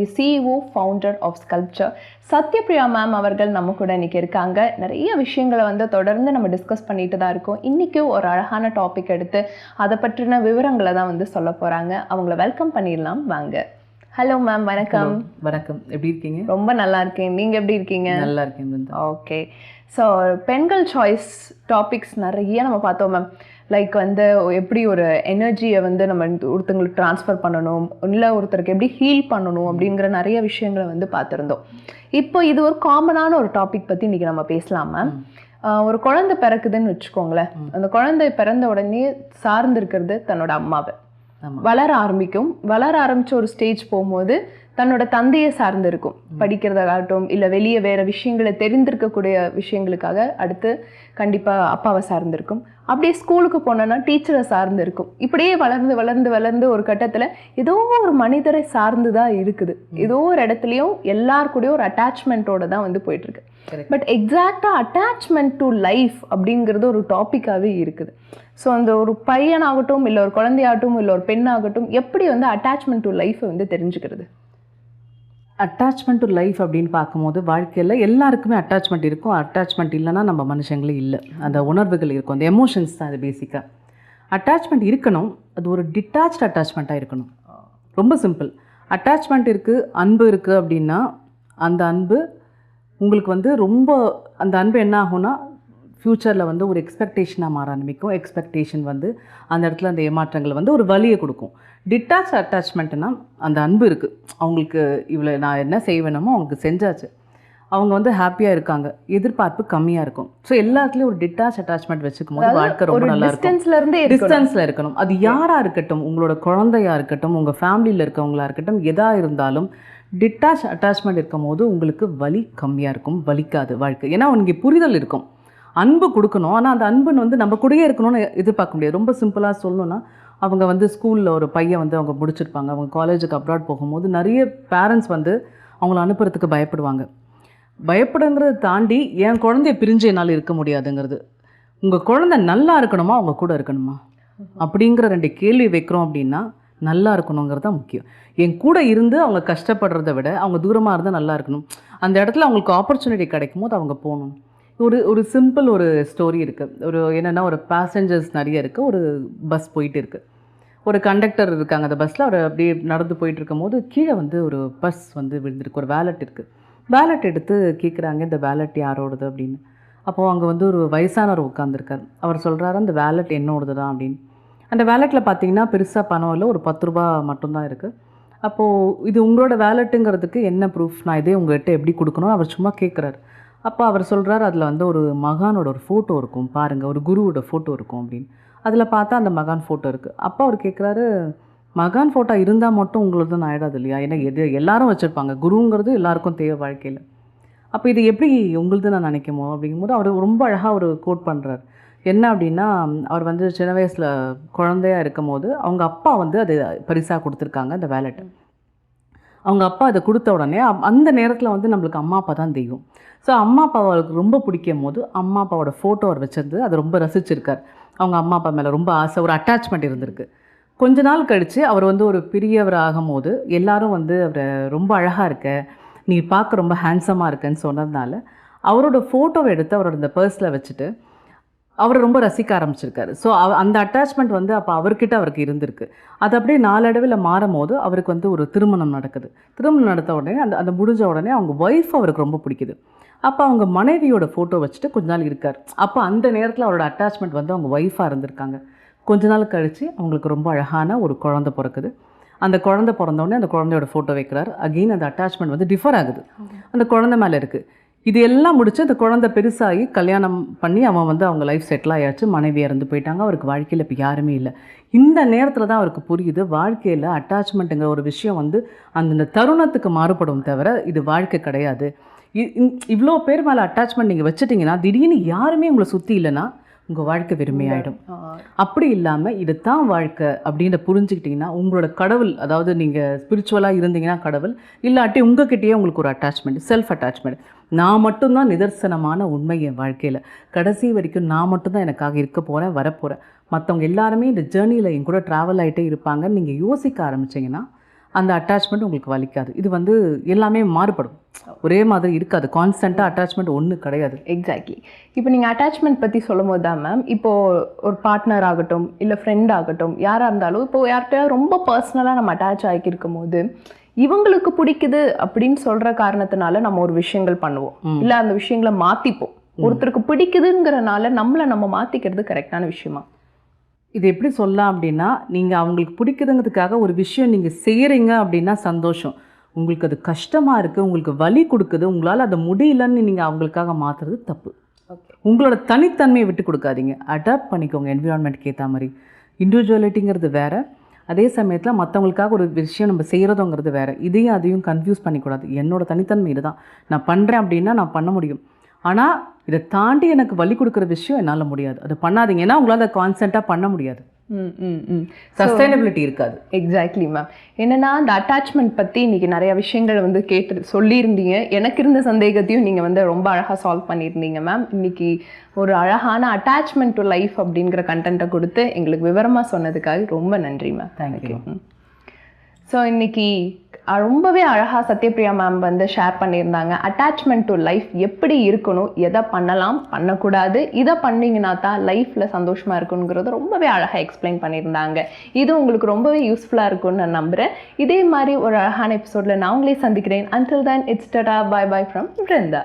The CEO founder of sculpture Sathyapriya ma'am அவர்கள் நம்ம கூட இன்னைக்கு இருக்காங்க நிறைய விஷயங்களை வந்து தொடர்ந்து நம்ம டிஸ்கஸ் பண்ணிட்டு தான் இருக்கோம். இன்றைக்கும் ஒரு அழகான டாபிக் எடுத்து அதை பற்றின விவரங்களை தான் வந்து சொல்ல போகிறாங்க அவங்கள வெல்கம் பண்ணிடலாம். வாங்க. ஹலோ மேம் வணக்கம். வணக்கம். எப்படி இருக்கீங்க? ரொம்ப நல்லா இருக்கேன். நீங்கள் எப்படி இருக்கீங்க? நல்லா இருக்கேன் ஓகே ஸோ பெண்கள் சாய்ஸ் டாபிக்ஸ் நிறைய நம்ம பார்த்தோம் மேம் லைக் வந்து எப்படி ஒரு எனர்ஜியை வந்து நம்ம ஒருத்தங்களுக்கு ட்ரான்ஸ்ஃபர் பண்ணணும் இல்லை ஒருத்தருக்கு எப்படி ஹீல் பண்ணணும் அப்படிங்கிற நிறைய விஷயங்களை வந்து பார்த்துருந்தோம். இப்போ இது ஒரு காமனான ஒரு டாபிக் பற்றி இன்றைக்கி நம்ம பேசலாம் மேம் ஒரு குழந்தை பிறக்குதுன்னு வச்சுக்கோங்களேன். அந்த குழந்தை பிறந்த உடனே சார்ந்து இருக்கிறது தன்னோட அம்மாவை. வளர ஆரம்பிக்கும். வளர ஆரம்பிச்ச ஒரு ஸ்டேஜ் போகும்போது தன்னோட தந்தையை சார்ந்து இருக்கும் படிக்கிறதாகட்டும் இல்லை வெளியே வேற விஷயங்களை தெரிந்திருக்கக்கூடிய விஷயங்களுக்காக அடுத்து கண்டிப்பாக அப்பாவை சார்ந்திருக்கும். அப்படியே ஸ்கூலுக்கு போனோன்னா டீச்சரை சார்ந்து இருக்கும் இப்படியே வளர்ந்து வளர்ந்து வளர்ந்து ஒரு கட்டத்தில் ஏதோ ஒரு மனிதரை சார்ந்து தான் இருக்குது ஏதோ ஒரு இடத்துலையும் எல்லார் கூடயும் ஒரு அட்டாச்மெண்ட்டோட தான் வந்து போயிட்டு இருக்கு Correct. பட் எக்ஸாக்டாக அட்டாச்மெண்ட் டு லைஃப் அப்படிங்கிறது ஒரு டாப்பிக்காகவே இருக்குது. ஸோ அந்த ஒரு பையனாகட்டும் இல்லை ஒரு குழந்தையாகட்டும் இல்லை ஒரு பெண்ணாகட்டும் எப்படி வந்து அட்டாச்மெண்ட் டு லைஃப்பை வந்து தெரிஞ்சுக்கிறது? அட்டாச்மெண்ட் டு லைஃப் அப்படின்னு பார்க்கும்போது வாழ்க்கையில் எல்லாருக்குமே அட்டாச்மெண்ட் இருக்கும். அட்டாச்மெண்ட் இல்லைன்னா நம்ம மனுஷங்களே இல்லை. அந்த உணர்வுகள் இருக்கும். அந்த எமோஷன்ஸ் தான் அது பேசிக்காக அட்டாச்மெண்ட் இருக்கணும். அது ஒரு டிட்டாச்ட் அட்டாச்மெண்ட்டாக இருக்கணும். ரொம்ப சிம்பிள் அட்டாச்மெண்ட் இருக்குது அன்பு இருக்குது அப்படின்னா அந்த அன்பு உங்களுக்கு வந்து ரொம்ப அந்த அன்பு என்ன ஆகும்னா ஃப்யூச்சரில் வந்து ஒரு எக்ஸ்பெக்டேஷனாக மாற ஆரம்பிக்கும். எக்ஸ்பெக்டேஷன் வந்து அந்த இடத்துல அந்த ஏமாற்றங்கள் வந்து ஒரு வலியை கொடுக்கும். டிட்டாச் அட்டாச்மெண்ட்னா அந்த அன்பு இருக்குது அவங்களுக்கு இவ்வளோ நான் என்ன செய்வேணுமோ அவங்களுக்கு செஞ்சாச்சு. அவங்க வந்து ஹாப்பியாக இருக்காங்க. எதிர்பார்ப்பு கம்மியாக இருக்கும். ஸோ எல்லாத்துலேயும் ஒரு டிட்டாச் அட்டாச்மெண்ட் வச்சுக்கும் போது வாழ்க்கை ரொம்ப நல்லா இருக்கும். டிஸ்டன்ஸ்ல இருந்தே இருக்கணும். டிஸ்டன்ஸில் இருக்கணும். அது யாராக இருக்கட்டும் உங்களோட குழந்தையா இருக்கட்டும் உங்கள் ஃபேமிலியில் இருக்கவங்களா இருக்கட்டும் எதாக இருந்தாலும் டிட்டாச் அட்டாச்மெண்ட் இருக்கும் போது உங்களுக்கு வலி கம்மியாக இருக்கும். வலிக்காது வாழ்க்கை. ஏன்னா உங்களுக்கு புரிதல் இருக்கும். அன்பு கொடுக்கணும். ஆனால் அந்த அன்புன்னு வந்து நம்ம கூடயே இருக்கணும்னு எதிர்பார்க்க முடியாது. ரொம்ப சிம்பிளாக சொல்லணும்னா அவங்க வந்து ஸ்கூலில் ஒரு பையன் வந்து அவங்க முடிச்சிருப்பாங்க. அவங்க காலேஜுக்கு அப்ராட் போகும்போது நிறைய பேரண்ட்ஸ் வந்து அவங்கள அனுப்புறதுக்கு பயப்படுவாங்க. பயப்படுங்கிறத தாண்டி என் குழந்தைய பிரிஞ்சு என்னால் இருக்க முடியாதுங்கிறது. உங்கள் குழந்தை நல்லா இருக்கணுமா? அவங்க கூட இருக்கணுமா? அப்படிங்கிற ரெண்டு கேள்வி வைக்கிறோம் அப்படின்னா நல்லா இருக்கணுங்கிறது தான் முக்கியம். என் கூட இருந்து அவங்க கஷ்டப்படுறத விட அவங்க தூரமாக இருந்தால் நல்லா இருக்கணும். அந்த இடத்துல அவங்களுக்கு ஆப்பர்ச்சுனிட்டி கிடைக்கும் போது அவங்க போகணும். ஒரு ஒரு சிம்பிள் ஒரு ஸ்டோரி இருக்குது ஒரு என்னென்னா ஒரு பேசஞ்சர்ஸ் நிறைய இருக்குது ஒரு பஸ் போயிட்டு இருக்குது ஒரு கண்டக்டர் இருக்காங்க அந்த பஸ்ஸில் அவர் அப்படியே நடந்து போயிட்டு இருக்கும்போது கீழே வந்து ஒரு பஸ் வந்து விழுந்திருக்கு. ஒரு வேலட் இருக்குது வேலட் எடுத்து கேட்குறாங்க இந்த வேலட் யாரோடது? அப்படின்னு. அப்போது அங்கே வந்து ஒரு வயசானவர் உட்காந்துருக்கார் அவர் சொல்கிறாரு அந்த வேலட் என்னோடது தான் அப்படின்னு. அந்த வேலெட்டில் பார்த்தீங்கன்னா பெருசாக பணம் இல்லை. ஒரு பத்து ரூபா மட்டும்தான் இருக்குது அப்போது இது உங்களோட வேலட்டுங்கிறதுக்கு என்ன ப்ரூஃப் நான் இதே உங்கள்கிட்ட எப்படி கொடுக்கணும்? அவர் சும்மா கேட்குறாரு அப்போ அவர் சொல்கிறார் அதில் வந்து ஒரு மகானோட ஒரு ஃபோட்டோ இருக்கும் பாருங்கள் ஒரு குருவோட ஃபோட்டோ இருக்கும் அப்படின்னு. அதில் பார்த்தா அந்த மகான் ஃபோட்டோ இருக்குது அப்போ அவர் கேட்குறாரு மகான் ஃபோட்டோ இருந்தால் மட்டும் உங்களுக்கு தான் ஆகிடாது இல்லையா? ஏன்னா எது எல்லாரும் வச்சுருப்பாங்க. குருங்கிறது எல்லாருக்கும் தேவை வாழ்க்கையில். அப்போ இது எப்படி உங்களுது நான் நினைக்குமோ? அப்படிங்கும்போது அவர் ரொம்ப அழகாக ஒரு கோட் பண்ணுறார் என்ன அப்படின்னா அவர் வந்து சின்ன வயசில் குழந்தையாக இருக்கும் போது அவங்க அப்பா வந்து அது பரிசாக கொடுத்துருக்காங்க அந்த வேலெட்டை அவங்க அப்பா அதை கொடுத்த உடனே அப்- அந்த நேரத்தில் வந்து நம்மளுக்கு அம்மா அப்பா தான் தெய்வம். ஸோ அம்மா அப்பா அவருக்கு ரொம்ப பிடிக்கும் போது அம்மா அப்பாவோட ஃபோட்டோ அவர் வச்சிருந்து அதை ரொம்ப ரசிச்சிருக்கார். அவங்க அம்மா அப்பா மேலே ரொம்ப ஆசை ஒரு அட்டாச்மெண்ட் இருந்திருக்கு. கொஞ்ச நாள் கழித்து அவர் வந்து ஒரு பெரியவர் ஆகும்போது எல்லாரும் வந்து அவரை ரொம்ப அழகாக இருக்க நீ பார்க்க ரொம்ப ஹேண்ட்ஸமாக இருக்கன்னு சொன்னதுனால அவரோட ஃபோட்டோவை எடுத்து அவரோட இந்த பர்ஸில் வச்சுட்டு அவரை ரொம்ப ரசிக்க ஆரம்பிச்சிருக்காரு. ஸோ அந்த அட்டாச்மெண்ட் வந்து அப்போ அவர்கிட்ட அவருக்கு இருந்திருக்கு. அது அப்படியே நாளடைவில் மாறும் போது அவருக்கு வந்து ஒரு திருமணம் நடக்குது. திருமணம் நடத்த உடனே அந்த அந்த முடிஞ்ச உடனே அவங்க ஒய்ஃப் அவருக்கு ரொம்ப பிடிக்குது. அப்போ அவங்க மனைவியோட ஃபோட்டோ வச்சுட்டு கொஞ்ச நாள் இருக்கார். அப்போ அந்த நேரத்தில் அவரோட அட்டாச்மெண்ட் வந்து அவங்க ஒய்ஃபாக இருந்திருக்காங்க. கொஞ்ச நாள் கழித்து அவங்களுக்கு ரொம்ப அழகான ஒரு குழந்தை பிறக்குது. அந்த குழந்தை பிறந்த உடனே அந்த குழந்தையோட ஃபோட்டோ வைக்கிறார். அகெயின் அந்த அட்டாச்மெண்ட் வந்து டிஃபர் ஆகுது. அந்த குழந்தை மேலே இருக்குது இது எல்லாம் முடிச்சு அந்த குழந்தை பெருசாகி கல்யாணம் பண்ணி அவன் வந்து அவங்க லைஃப் செட்டில் ஆயாச்சு. மனைவி இறந்து போயிட்டாங்க. அவருக்கு வாழ்க்கையில் இப்போ யாருமே இல்லை. இந்த நேரத்தில் தான் அவருக்கு புரியுது. வாழ்க்கையில் அட்டாச்மெண்ட்டுங்கிற ஒரு விஷயம் வந்து அந்த தருணத்துக்கு மாறுபடும் தவிர இது வாழ்க்கை கிடையாது. இ- இவ்வளோ பேர் மேலே அட்டாச்மெண்ட் நீங்கள் வச்சுட்டிங்கன்னா திடீர்னு யாருமே உங்களை சுற்றி இல்லைன்னா உங்கள் வாழ்க்கை வெறுமையாயிடும். அப்படி இல்லாமல் இதுதான் வாழ்க்கை அப்படின்னு புரிஞ்சுக்கிட்டிங்கன்னா உங்களோட கடவுள் அதாவது நீங்கள் ஸ்பிரிச்சுவலாக இருந்தீங்கன்னா கடவுள் இல்லாட்டி உங்ககிட்டயே உங்களுக்கு ஒரு அட்டாச்மெண்ட் செல்ஃப் அட்டாச்மெண்ட் நான் மட்டும்தான் நிதர்சனமான உண்மை என் வாழ்க்கையில். கடைசி வரைக்கும் நான் மட்டும்தான் எனக்காக இருக்க போகிறேன் வரப்போகிறேன் மற்றவங்க எல்லாருமே இந்த ஜேர்னியில் என் கூட ட்ராவல் ஆகிட்டே இருப்பாங்கன்னு நீங்கள் யோசிக்க ஆரம்பிச்சீங்கன்னா அந்த அட்டாச்மெண்ட் உங்களுக்கு வலிக்காது. இது வந்து எல்லாமே மாறுபடும். ஒரே மாதிரி இருக்காது. கான்ஸ்டண்ட்டாக அட்டாச்மெண்ட் ஒன்று கிடையாது. எக்ஸாக்ட்லி இப்போ நீங்கள் அட்டாச்மெண்ட் பற்றி சொல்லும் போது தான் மேம் இப்போது ஒரு பார்ட்னர் ஆகட்டும் இல்லை ஃப்ரெண்ட் ஆகட்டும் யாராக இருந்தாலும் இப்போ யார்கிட்டயாவது ரொம்ப பர்சனலாக நம்ம அட்டாச் ஆகியிருக்கும் போது இவங்களுக்கு பிடிக்குது அப்படின்னு சொல்கிற காரணத்தினால நம்ம ஒரு விஷயங்கள் பண்ணுவோம். இல்லை அந்த விஷயங்களை மாற்றிப்போம் ஒருத்தருக்கு பிடிக்குதுங்கிறனால நம்மளை நம்ம மாற்றிக்கிறது கரெக்டான விஷயமா? இது எப்படி சொல்லலாம் அப்படின்னா நீங்கள் அவங்களுக்கு பிடிக்குதுங்கிறதுக்காக ஒரு விஷயம் நீங்கள் செய்கிறீங்க அப்படின்னா சந்தோஷம். உங்களுக்கு அது கஷ்டமாக இருக்குது உங்களுக்கு வலி கொடுக்குது உங்களால் அதை முடியலன்னு நீங்கள் அவங்களுக்காக மாற்றுறது தப்பு. உங்களோட தனித்தன்மையை விட்டு கொடுக்காதீங்க. அடாப்ட் பண்ணிக்கோங்க என்விரான்மெண்ட்க்கு ஏற்ற மாதிரி. இண்டிவிஜுவலிட்டிங்கிறது வேற. அதே சமயத்தில் மற்றவங்களுக்காக ஒரு விஷயம் நம்ம செய்கிறதுங்கிறது வேற. இதையும் அதையும் கன்ஃபியூஸ் பண்ணிக்கூடாது. என்னோட தனித்தன்மை இதுதான். நான் பண்ணுறேன் அப்படின்னா நான் பண்ண முடியும். ஆனால் இதை தாண்டி எனக்கு வலி கொடுக்குற விஷயம் என்னால் முடியாது. அது பண்ணாதீங்க. ஏன்னா உங்களால் அதை கான்ஸ்டண்ட்டாக பண்ண முடியாது. சஸ்டைனபிலிட்டி இருக்காது. எக்ஸாக்ட்லி மேம் என்னன்னா அந்த அட்டாச்மெண்ட் பற்றி இன்னைக்கு நிறைய விஷயங்கள் வந்து கேட்டு சொல்லியிருந்தீங்க. எனக்கு இருந்த சந்தேகத்தையும் நீங்கள் வந்து ரொம்ப அழகாக சால்வ் பண்ணியிருந்தீங்க மேம் இன்னைக்கு ஒரு அழகான அட்டாச்மெண்ட் டு லைஃப் அப்படிங்கிற கண்டென்ட்டை கொடுத்து எங்களுக்கு விவரமாக சொன்னதுக்காக ரொம்ப நன்றி மேம் தேங்க்யூ ஸோ இன்னைக்கு ரொம்பவே அழகாக சத்யபிரியா மேம் வந்து ஷேர் பண்ணியிருந்தாங்க. அட்டாச்மெண்ட் டு லைஃப் எப்படி இருக்கணும் எதை பண்ணலாம் பண்ணக்கூடாது இதை பண்ணீங்கன்னா தான் லைஃப்பில் சந்தோஷமாக இருக்குங்கிறது ரொம்பவே அழகாக எக்ஸ்பிளைன் பண்ணியிருந்தாங்க. இது உங்களுக்கு ரொம்பவே யூஸ்ஃபுல்லாக இருக்கும்னு நான் நம்புகிறேன் இதே மாதிரி ஒரு அழகான எபிசோடில் நான் உங்களே சந்திக்கிறேன். அன்டில் தேன் இட்ஸ் டடா பாய் பாய் ஃப்ரம் பிருந்தா